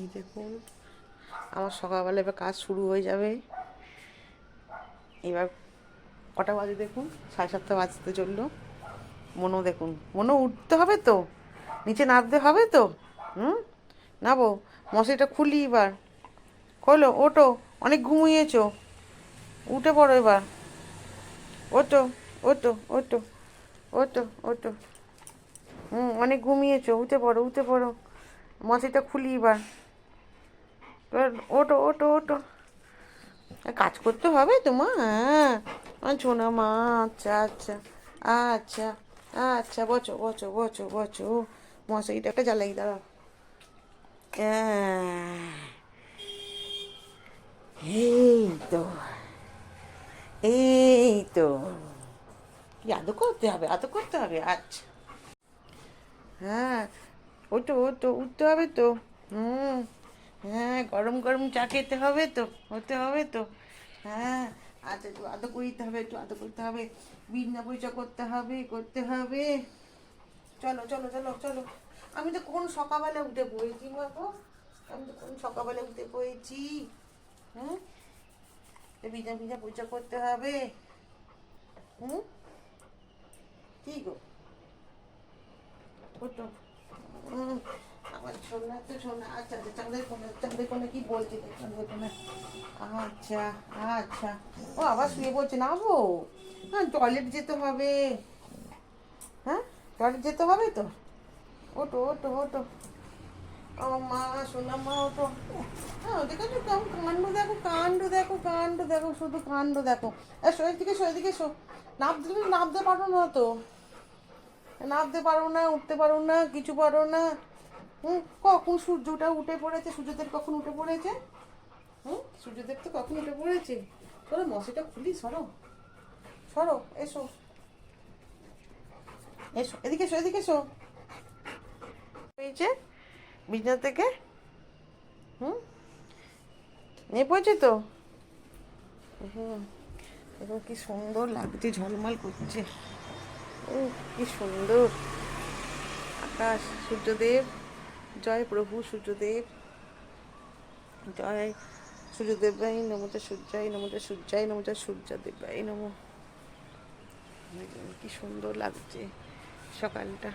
এই দেখুন, আমার সকালবেলা এবার কাজ শুরু হয়ে যাবে। এবার কটা বাজে দেখুন? সাড়ে সাতটা বাজতে চলল। মনও দেখুন, মনও উঠতে হবে তো? নিচে নামতে হবে তো? হুম? নাবো মশারিটা খুলি এবার। খোলো ওটো অনেক ঘুমিয়েছো। উঠে পড়ো এবার। ওটো ওটো ওটো ওটো ওটো হুম, অনেক ঘুমিয়েছো। উঠে পড়ো উঠে পড়ো। মশারিটা খুলি এবার। এবার ওটো ওটো ওটো। কাজ করতে হবে তোমার হ্যাঁ। আচ্ছা না মা আচ্ছা আচ্ছা আচ্ছা আচ্ছা বচো বচো বচো বচো মশারিটা একটা জ্বালাই, দাঁড়াও। এই তো এই তো। আদৌ করতে হবে আদৌ করতে হবে আচ্ছা। হ্যাঁ ওই তো ও তো উঠতে হবে তো। হুম। হ্যাঁ গরম গরম চা খেতে হবে তো, হতে হবে তো। হ্যাঁ আচ্ছা একটু আদৌ করতে হবে, একটু আদৌ করতে হবে, বিনা পরিচয় করতে হবে করতে হবে। চলো চলো চলো চলো। আমি তো কোন সকালবেলা উঠে পড়েছি, বাবু? আমি তো কোন সকালবেলা উঠে পড়েছি? হুম? বিনা বিনা পরিচয় করতে হবে। হুম? কি গো? আমার সোনা আচ্ছা আচ্ছা কোনে চাঁদের কোনে কি বলছে চাঁদের কোনে আচ্ছা আচ্ছা। ও, আবার শুয়ে বলছে না গো? হ্যাঁ টয়লেট যেতে হবে। হ্যাঁ? টয়লেট যেতে হবে তো? ওটো ওটো ওটো ও মা, সোনা মা ওটো হ্যাঁ ওদিকে তো কেমন কাণ্ড দেখো কাণ্ড দেখো কাণ্ড দেখো, শুধু কাণ্ড দেখো। এ শোয়ের দিকে শোয়ের দিকে শো। দিলে নামতে পারো না তো? নামতে পারো না, উঠতে পারো না, কিছু পারো না। কখন সূর্যটা উঠে পড়েছে? সূর্যদেব কখন উঠে পড়েছে? হুম, সূর্যদেব তো কখন উঠে পড়েছে? সরো মশিটা খুলি, সরো। সরো, এসো। এসো, এদিকে এসো এদিকে এসো। হয়েছে বিছনা থেকে, হুম নিয়ে পড়েছে তো? হুম এখন কি সুন্দর লাগছে, ঝলমল করছে। ও কি সুন্দর। আকাশ, সূর্যদেব। জয় প্রভু সূর্যদেব। জয় সূর্যদেবাই নমতে সূর্যাই নমতে সূর্যাই নমতে সূর্যদেবাই নম কি সুন্দর লাগছে সকালটা।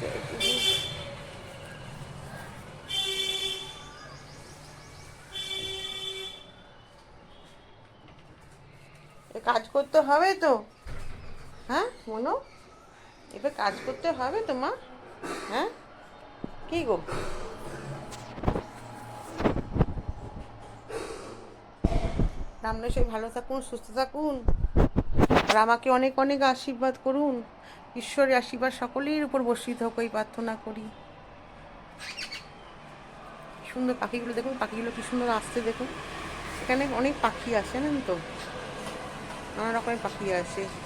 জয় প্রভু এ কাজ করতে হবে তো। হ্যাঁ মনো? এবার কাজ করতে হবে তো, মা। হ্যাঁ? কি গো? আপনারা সবাই ভালো থাকুন, সুস্থ থাকুন। আর আমাকে অনেক অনেক আশীর্বাদ করুন। ঈশ্বরের আশীর্বাদ সকলের উপর বর্ষিত হোক, এই প্রার্থনা করি। সুন্দর পাখিগুলো দেখুন, পাখিগুলো কি সুন্দর আসছে দেখুন। এখানে অনেক পাখি আছে, জানেন তো? Ano na ko yung pakias eh.